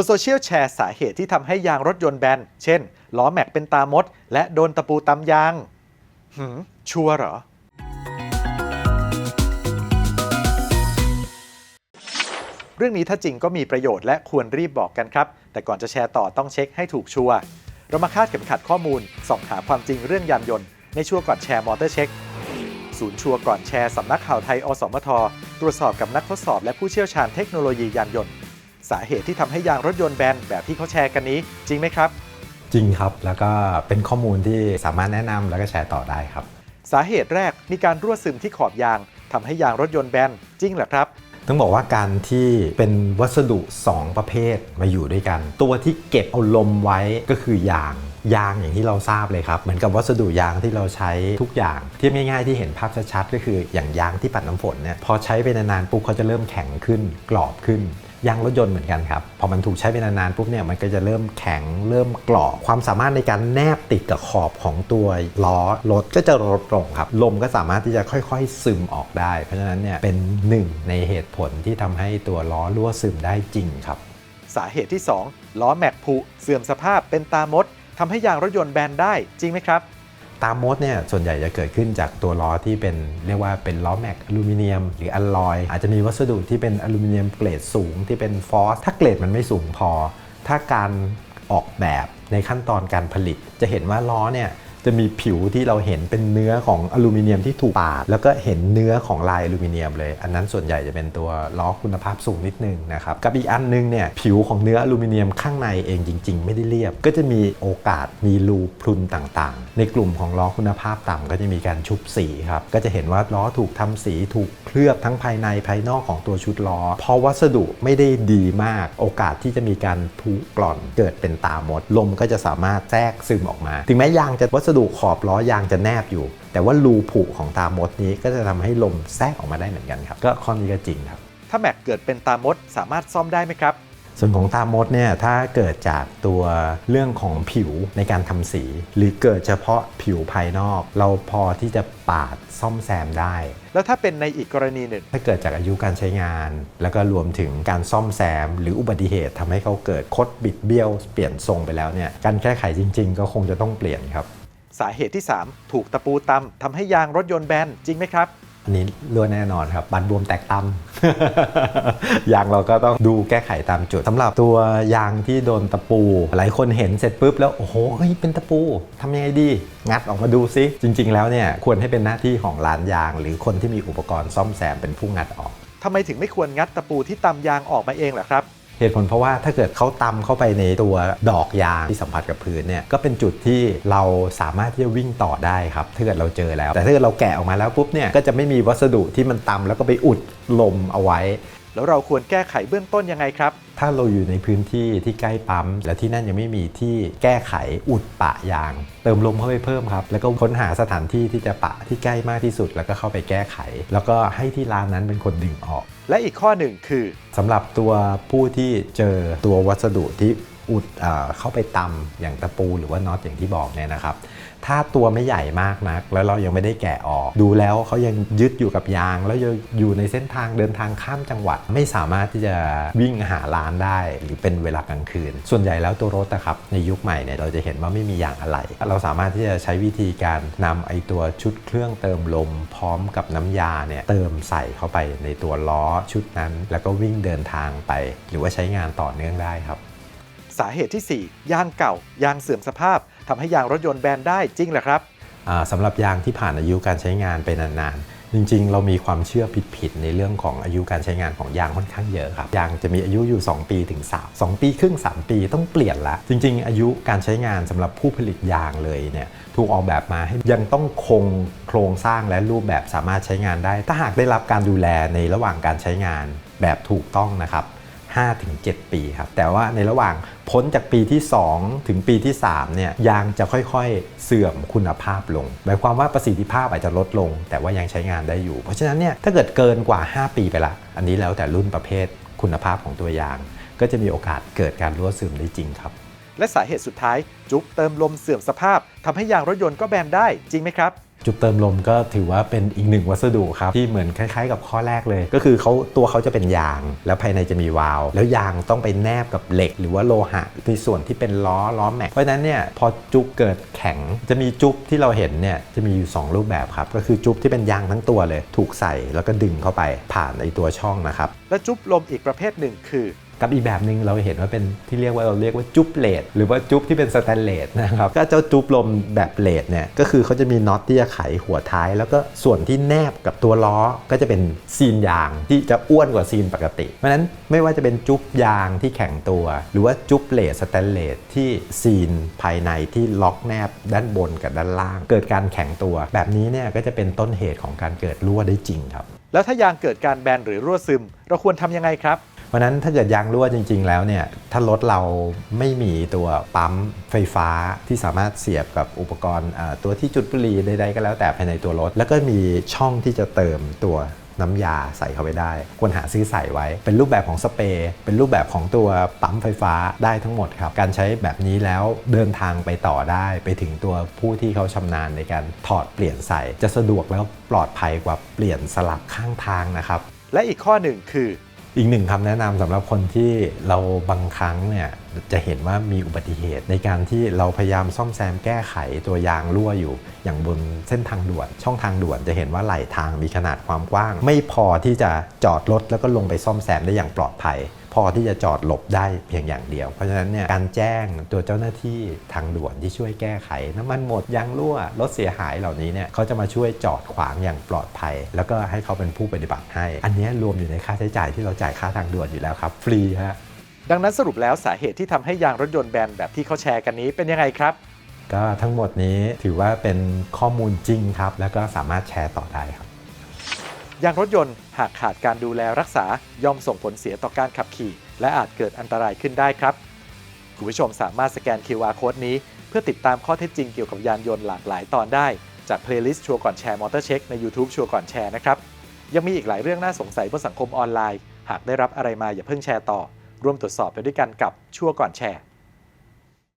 บนโซเชียลแชร์สาเหตุที่ทำให้ยางรถยนต์แบน เช่น ล้อแม็กเป็นตามด และโดนตะปูตำยาง หืม ชัวร์เหรอ เรื่องนี้ถ้าจริงก็มีประโยชน์และควรรีบบอกกันครับ แต่ก่อนจะแชร์ต่อต้องเช็คให้ถูกชัวร์ เรามาคาดเข็มขัดข้อมูล ส่องหาความจริงเรื่องยานยนต์ ในชัวร์ก่อนแชร์มอเตอร์เช็ค ศูนย์ชัวร์ก่อนแชร์สำนักข่าวไทยอสมท ตรวจสอบกับนักทดสอบและผู้เชี่ยวชาญเทคโนโลยียานยนต์ สาเหตุที่ทำให้ยางรถยนต์แบนแบบที่เขาแชร์กันนี้ จริงไหมครับ จริงครับแล้วก็เป็นข้อมูลที่สามารถแนะนำแล้วก็แชร์ต่อได้ครับ สาเหตุแรกมีการรั่วซึมที่ขอบยางทำให้ยางรถยนต์แบนจริงเหรอครับต้องบอกว่าการที่เป็นวัสดุ 2 ประเภทมาอยู่ด้วยกัน ตัวที่เก็บเอาลมไว้ก็คือยางยางอย่างที่เราทราบเลยครับเหมือนกับวัสดุยางที่เราใช้ทุกอย่างเทียบง่ายๆที่เห็นภาพชัดๆก็คืออย่างยางที่ปัดน้ำฝนเนี่ยพอใช้ไปนานๆปุ๊บเขาจะเริ่มแข็งขึ้นกรอบขึ้น ยางรถยนต์เหมือนกันครับ พอมันถูกใช้ไปนานๆปุ๊บเนี่ยมันก็จะเริ่มแข็งเริ่มกรอบความสามารถในการแนบติดกับขอบของตัวล้อรถก็จะลดลงครับ ลมก็สามารถที่จะค่อยๆซึมออกได้ เพราะฉะนั้นเนี่ยเป็นหนึ่งในเหตุผลที่ทำให้ตัวล้อรั่วซึมได้จริงครับ สาเหตุที่ 2 ล้อแม็กผุเสื่อมสภาพเป็นตามดทำให้ยางรถยนต์แบนได้จริงไหมครับ ตามมดเนี่ยส่วนใหญ่จะเกิดขึ้นจากตัวล้อที่เป็นเรียกว่าเป็นล้อแม็กอลูมิเนียม หรืออลลอยอาจจะมีวัสดุที่เป็นอลูมิเนียมเกรดสูงที่เป็นฟอสถ้าเกรดมันไม่สูงพอ ถ้าการออกแบบในขั้นตอนการผลิต จะเห็นว่าล้อเนี่ย จะมีผิวที่เราเห็นเป็นเนื้อของอลูมิเนียมที่ถูกปาด แล้วก็เห็นเนื้อของลายอลูมิเนียมเลย อันนั้นส่วนใหญ่จะเป็นตัวล้อคุณภาพสูงนิดนึงนะครับกับอีกอันนึงเนี่ยผิวของเนื้ออลูมิเนียมข้างในเองจริง ๆ ไม่ได้เรียบ ก็จะมีโอกาสมีรูพรุนต่างๆ ในกลุ่มของล้อคุณภาพต่ำก็จะมีการชุบสีครับก็จะเห็นว่าล้อถูกทำสีถูกเคลือบทั้งภายในภายนอกของตัวชุดล้อพอวัสดุไม่ได้ดีมาก โอกาสที่จะมีการผุกร่อนเกิดเป็นตามดลมก็จะสามารถแทรกซึมออกมา ถึงแม้ยางจะวัสดุขอบล้อยางจะแนบอยู่ แต่ว่ารูผุของตามดนี้ก็จะทำให้ลมแทรกออกมาได้เหมือนกันครับ ก็ข้อนี้ก็จริงครับ ถ้าแม็กเกิดเป็นตามดสามารถซ่อมได้ไหมครับส่วนของตามดเนี่ยถ้าเกิดจากตัวเรื่องของผิวในการทำสี หรือเกิดเฉพาะผิวภายนอก เราพอที่จะปาดซ่อมแซมได้ แล้วถ้าเป็นในอีกกรณีหนึ่ง ถ้าเกิดจากอายุการใช้งาน แล้วก็รวมถึงการซ่อมแซม หรืออุบัติเหตุทำให้เขาเกิดคดบิดเบี้ยว เปลี่ยนทรงไปแล้วเนี่ยการแก้ไขจริง ๆ ก็คงจะต้องเปลี่ยนครับ สาเหตุที่ 3 ถูกตะปูตำทำให้ยางรถยนต์แบนจริงไหมครับ อันนี้รั่วแน่นอนครับบันบวมแตกตั้มยางเราก็ต้องดูแก้ไขตามจุดสำหรับตัวยางที่โดนตะปู หลายคนเห็นเสร็จปุ๊บแล้วโอ้โหเฮ้ยเป็นตะปูทำยังไงดี งัดออกมาดูซิ จริง ๆ แล้วเนี่ยควรให้เป็นหน้าที่ของร้านยาง หรือคนที่มีอุปกรณ์ซ่อมแซมเป็นผู้งัดออก ทำไมถึงไม่ควรงัดตะปูที่ตำยางออกมาเองล่ะครับ เหตุผลเพราะว่าถ้าเกิดเขาตำเข้าไปในตัวดอกยางที่สัมผัสกับพื้นเนี่ยก็เป็นจุดที่เราสามารถที่จะวิ่งต่อได้ครับถ้าเกิดเราเจอแล้ว แต่ถ้าเกิดเราแกะออกมาแล้วปุ๊บเนี่ยก็จะไม่มีวัสดุที่มันตำแล้วก็ไปอุดลมเอาไว้ แล้วเราควรแก้ไขเบื้องต้นยังไงครับ ถ้าเราอยู่ในพื้นที่ที่ใกล้ปั๊ม และที่นั่นยังไม่มีที่แก้ไขอุดปะยาง เติมลมเข้าไปเพิ่มครับ แล้วก็ค้นหาสถานที่ที่จะปะที่ใกล้มากที่สุด แล้วก็เข้าไปแก้ไข แล้วก็ให้ที่ร้านนั้นเป็นคนดึงออก และอีกข้อหนึ่งคือสำหรับตัวผู้ที่เจอตัววัสดุที่อุดเอ่อเข้าไปตำอย่างตะปูหรือว่าน็อตอย่างที่บอกเนี่ยนะครับ ถ้าตัวไม่ใหญ่มากนัก แล้วเรายังไม่ได้แกะออก ดูแล้วเขายังยึดอยู่กับยาง แล้วยังอยู่ในเส้นทางเดินทางข้ามจังหวัด ไม่สามารถที่จะวิ่งหาร้านได้ หรือเป็นเวลากลางคืน ส่วนใหญ่แล้วตัวรถนะครับในยุคใหม่เนี่ยเราจะเห็นว่าไม่มียางอะไหล่เราสามารถที่จะใช้วิธีการนำไอตัวชุดเครื่องเติมลม พร้อมกับน้ำยาเนี่ยเติมใส่เข้าไปในตัวล้อชุดนั้น แล้วก็วิ่งเดินทางไป หรือว่าใช้งานต่อเนื่องได้ครับ สาเหตุที่ 4 ยางเก่า ยางเสื่อมสภาพ ทำให้ยางรถยนต์แบนได้จริงเหรอครับอ่าสำหรับยางที่ผ่านอายุการใช้งานไปนานๆ จริงๆ เรามีความเชื่อผิดๆในเรื่องของอายุการใช้งานของยางค่อนข้างเยอะครับยางจะมีอายุอยู่ 2 ปีถึง3 2 ปีครึ่ง 3 ปีต้องเปลี่ยนละ จริง ๆ อายุการใช้งานสำหรับผู้ผลิตยางเลยเนี่ยถูกออกแบบมาให้ยังต้องคงโครงสร้างและรูปแบบสามารถใช้งานได้ ถ้าหากได้รับการดูแลในระหว่างการใช้งานแบบถูกต้องนะครับ 5-7 ปีครับ แต่ว่าในระหว่างพ้นจากปีที่ 2 ถึงปีที่3เนี่ยยางจะค่อยๆ เสื่อมคุณภาพลง หมายความว่าประสิทธิภาพอาจจะลดลง แต่ว่ายังใช้งานได้อยู่ เพราะฉะนั้นเนี่ยถ้าเกิดเกินกว่า 5 ปีไปละ อันนี้แล้วแต่รุ่นประเภทคุณภาพของตัวยาง ก็จะมีโอกาสเกิดการรั่วซึมได้จริงครับ และสาเหตุสุดท้ายจุ๊บเติมลมเสื่อมสภาพทำให้ยางรถยนต์ก็แบนได้จริงไหมครับ จุดเติมลมก็ถือว่าเป็นอีกหนึ่งวัสดุครับ ที่เหมือนคล้ายๆ กับข้อแรกเลย ก็คือเขาตัวเขาจะเป็นยาง แล้วภายในจะมีวาล์วแล้วยางต้องไปแนบกับเหล็ก หรือว่าโลหะในส่วนที่เป็นล้อล้อแม็กเพราะฉะนั้นเนี่ยพอจุ๊บเกิดแข็งจะมีจุ๊บที่เราเห็นเนี่ยจะมีอยู่ 2 รูปแบบครับ ก็คือจุ๊บที่เป็นยางทั้งตัวเลย ถูกใส่แล้วก็ดึงเข้าไปผ่านไอตัวช่องนะครับและจุ๊บลมอีกประเภทหนึ่งคือ กับอีกแบบหนึ่งเราเห็นว่าเป็นที่เรียกว่าเราเรียกว่าจุ๊บเลดหรือว่าจุ๊บที่เป็นสแตนเลสนะครับก็เจ้าจุ๊บลมแบบเลดเนี่ยก็คือเขาจะมีน็อตที่จะไขหัวท้าย แล้วก็ส่วนที่แนบกับตัวล้อก็จะเป็นซีนยางที่จะอ้วนกว่าซีนปกติ เพราะนั้นไม่ว่าจะเป็นจุ๊บยางที่แข็งตัว หรือว่าจุ๊บเลดสแตนเลสที่ซีนภายในที่ล็อกแนบด้านบนกับด้านล่าง เกิดการแข็งตัว แบบนี้เนี่ยก็จะเป็นต้นเหตุของการเกิดรั่วได้จริงครับ แล้วถ้ายางเกิดการแบนหรือรั่วซึม เราควรทำยังไงครับ เพราะนั้นถ้าเกิดยางรั่วจริง ๆ แล้วเนี่ยถ้ารถเราไม่มีตัวปั๊มไฟฟ้าที่สามารถเสียบกับอุปกรณ์ตัวที่จุดบุหรี่ใดๆก็แล้วแต่ภายในตัวรถ แล้วก็มีช่องที่จะเติมตัวน้ำยาใส่เข้าไปได้ ควรหาซื้อใส่ไว้ เป็นรูปแบบของสเปรย์เป็นรูปแบบของตัวปั๊มไฟฟ้าได้ทั้งหมดครับ การใช้แบบนี้แล้วเดินทางไปต่อได้ไปถึงตัวผู้ที่เขาชำนาญในการถอดเปลี่ยนใส่ จะสะดวกแล้วปลอดภัยกว่าเปลี่ยนสลับข้างทางนะครับ และอีกข้อหนึ่งคือ อีกหนึ่งคำแนะนำสำหรับคนที่เราบางครั้งเนี่ยจะเห็นว่ามีอุบัติเหตุ ในการที่เราพยายามซ่อมแซมแก้ไขตัวยางรั่วอยู่ อย่างบนเส้นทางด่วน ช่องทางด่วนจะเห็นว่าไหลทางมีขนาดความกว้าง ไม่พอที่จะจอดรถแล้วก็ลงไปซ่อมแซมได้อย่างปลอดภัยพอที่จะจอดหลบได้เพียงอย่างเดียว เพราะฉะนั้นเนี่ยการแจ้งตัวเจ้าหน้าที่ทางด่วนที่ช่วยแก้ไข น้ำมันหมดยางรั่วรถเสียหายเหล่านี้เนี่ยเขาจะมาช่วยจอดขวางอย่างปลอดภัย แล้วก็ให้เขาเป็นผู้ปฏิบัติให้ อันเนี้ยรวมอยู่ในค่าใช้จ่ายที่เราจ่ายค่าทางด่วนอยู่แล้วครับ ฟรีฮะดังนั้นสรุปแล้วสาเหตุที่ทำให้ยางรถยนต์แบนแบบที่เขาแชร์กันนี้เป็นยังไงครับก็ทั้งหมดนี้ถือว่าเป็นข้อมูลจริงครับ แล้วก็สามารถแชร์ต่อได้ครับ ยางรถยนต์หากขาดการดูแลรักษาย่อมส่งผลเสียต่อการขับขี่ และอาจเกิดอันตรายขึ้นได้ครับ คุณผู้ชมสามารถสแกน QR Code นี้ เพื่อติดตามข้อเท็จจริงเกี่ยวกับยานยนต์หลากหลายตอนได้ จากเพลย์ลิสต์ชัวร์ก่อนแชร์มอเตอร์เช็คใน YouTube ชัวร์ก่อนแชร์นะครับ ยังมีอีกหลายเรื่องน่าสงสัยบนสังคมออนไลน์ หากได้รับอะไรมาอย่าเพิ่งแชร์ต่อ ร่วมตรวจสอบไปด้วยกันกับชัวร์ก่อนแชร์